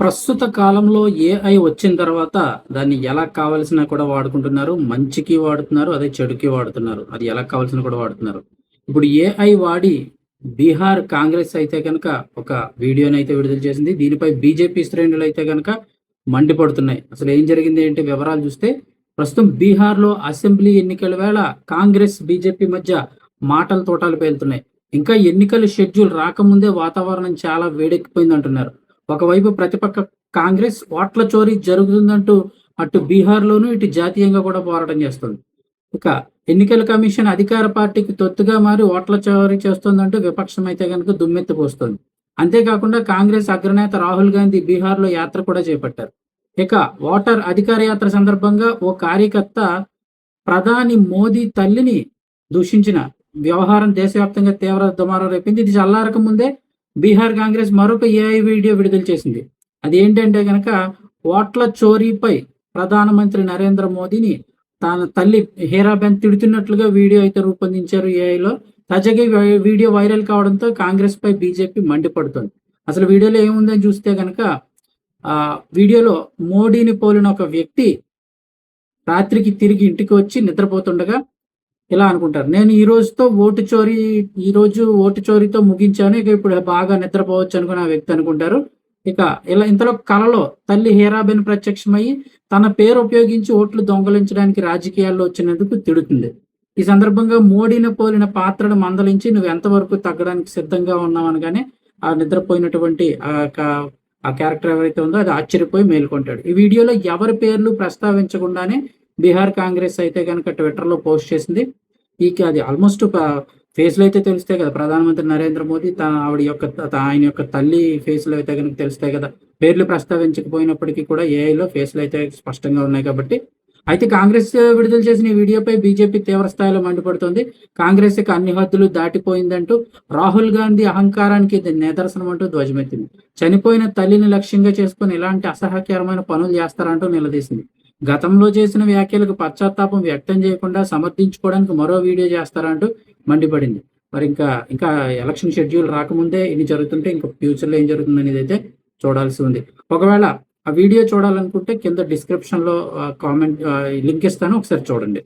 ప్రస్తుత కాలంలో ఏఐ వచ్చిన తర్వాత దాన్ని ఎలా కావలసినా కూడా వాడుకుంటున్నారు. మంచికి వాడుతున్నారు అదే చెడుకి వాడుతున్నారు. అది ఎలా కావాల్సిన కూడా వాడుతున్నారు. ఇప్పుడు ఏఐ వాడి బీహార్ కాంగ్రెస్ అయితే కనుక ఒక వీడియోని అయితే విడుదల చేసింది. దీనిపై బీజేపీ శ్రేణులు అయితే కనుక మండిపడుతున్నాయి. అసలు ఏం జరిగింది ఏంటి వివరాలు చూస్తే ప్రస్తుతం బీహార్లో అసెంబ్లీ ఎన్నికల వేళ కాంగ్రెస్ బీజేపీ మధ్య మాటల తోటాలు పేలుతున్నాయి. ఇంకా ఎన్నికల షెడ్యూల్ రాకముందే వాతావరణం చాలా వేడెక్కిపోయింది అంటున్నారు ఒకవైపు ప్రతిపక్ష కాంగ్రెస్ ఓట్ల చోరీ జరుగుతుందంటూ అటు బీహార్లోనూ ఇటు జాతీయంగా కూడా పోరాటం చేస్తుంది. ఇక ఎన్నికల కమిషన్ అధికార పార్టీకి తొత్తుగా మారి ఓట్ల చోరీ చేస్తుందంటూ విపక్షం అయితే కనుక దుమ్మెత్తిపోస్తుంది అంతేకాకుండా కాంగ్రెస్ అగ్రనేత రాహుల్ గాంధీ బీహార్లో యాత్ర కూడా చేపట్టారు. ఇక ఓటర్ అధికార యాత్ర సందర్భంగా ఓ కార్యకర్త ప్రధాని మోదీ తల్లిని దూషించిన వ్యవహారం దేశవ్యాప్తంగా తీవ్ర దుమారం రేపింది. ఇది చల్లారక ముందే బీహార్ కాంగ్రెస్ మరొక ఏఐ వీడియో విడుదల చేసింది. అది ఏంటంటే కనుక ఓట్ల చోరీపై ప్రధానమంత్రి నరేంద్ర మోదీని తన తల్లి హీరాబెన్ తిడుతున్నట్లుగా వీడియో అయితే రూపొందించారు ఏఐలో తాజాగా వీడియో వైరల్ కావడంతో కాంగ్రెస్ పై బీజేపీ మండిపడుతుంది. అసలు వీడియోలో ఏముందని చూస్తే కనుక ఆ వీడియోలో మోడీని పోలిన ఒక వ్యక్తి రాత్రికి తిరిగి ఇంటికి వచ్చి నిద్రపోతుండగా ఇలా అనుకుంటారు. నేను ఈ రోజుతో ఓటు చోరీ ఈ రోజు ఓటు చోరీతో ముగించాను. ఇక ఇప్పుడు బాగా నిద్రపోవచ్చు అనుకున్న ఆ వ్యక్తి అనుకుంటారు. ఇక ఇలా ఇంతలో కలలో తల్లి హీరాబెన్ ప్రత్యక్షమయ్యి తన పేరు ఉపయోగించి ఓట్లు దొంగలించడానికి రాజకీయాల్లో వచ్చినందుకు తిడుతుంది. ఈ సందర్భంగా మోడీని పోలిన పాత్రను మందలించి నువ్వు ఎంతవరకు తగ్గడానికి సిద్ధంగా ఉన్నావు అనగానే ఆ నిద్రపోయినటువంటి ఆ ఆ క్యారెక్టర్ ఎవరైతే ఉందో అది ఆశ్చర్యపోయి మేల్కొంటాడు. ఈ వీడియోలో ఎవరి పేర్లు ప్రస్తావించకుండానే బీహార్ కాంగ్రెస్ అయితే కనుక ట్విట్టర్లో పోస్ట్ చేసింది. ఈ అది ఆల్మోస్ట్ ఫేస్లో అయితే తెలుస్తాయి కదా. ప్రధానమంత్రి నరేంద్ర మోదీ తన ఆవిడ యొక్క ఆయన యొక్క తల్లి ఫేస్లో అయితే కనుక తెలుస్తాయి కదా. పేర్లు ప్రస్తావించకపోయినప్పటికీ కూడా ఏఐలో ఫేస్లు అయితే స్పష్టంగా ఉన్నాయి కాబట్టి. అయితే కాంగ్రెస్ విడుదల చేసిన ఈ వీడియోపై బీజేపీ తీవ్ర స్థాయిలో మండిపడుతోంది. కాంగ్రెస్ యొక్క అన్ని హద్దులు దాటిపోయిందంటూ రాహుల్ గాంధీ అహంకారానికి ఇది నిదర్శనం అంటూ ధ్వజమెత్తింది. చనిపోయిన తల్లిని లక్ష్యంగా చేసుకుని ఇలాంటి అసహ్యకరమైన పనులు చేస్తారంటూ నిలదీసింది. గతంలో చేసిన వ్యాఖ్యలకు పశ్చాత్తాపం వ్యక్తం చేయకుండా సమర్థించుకోవడానికి మరో వీడియో చేస్తారంటూ మండిపడింది. మరి ఇంకా ఇంకా ఎలక్షన్ షెడ్యూల్ రాకముందే ఇన్ని జరుగుతుంటే ఇంకా ఫ్యూచర్లో ఏం జరుగుతుంది అనేది అయితే చూడాల్సి ఉంది. ఒకవేళ ఆ వీడియో చూడాలనుకుంటే కింద డిస్క్రిప్షన్లో కామెంట్ లింక్ ఇస్తాను ఒకసారి చూడండి.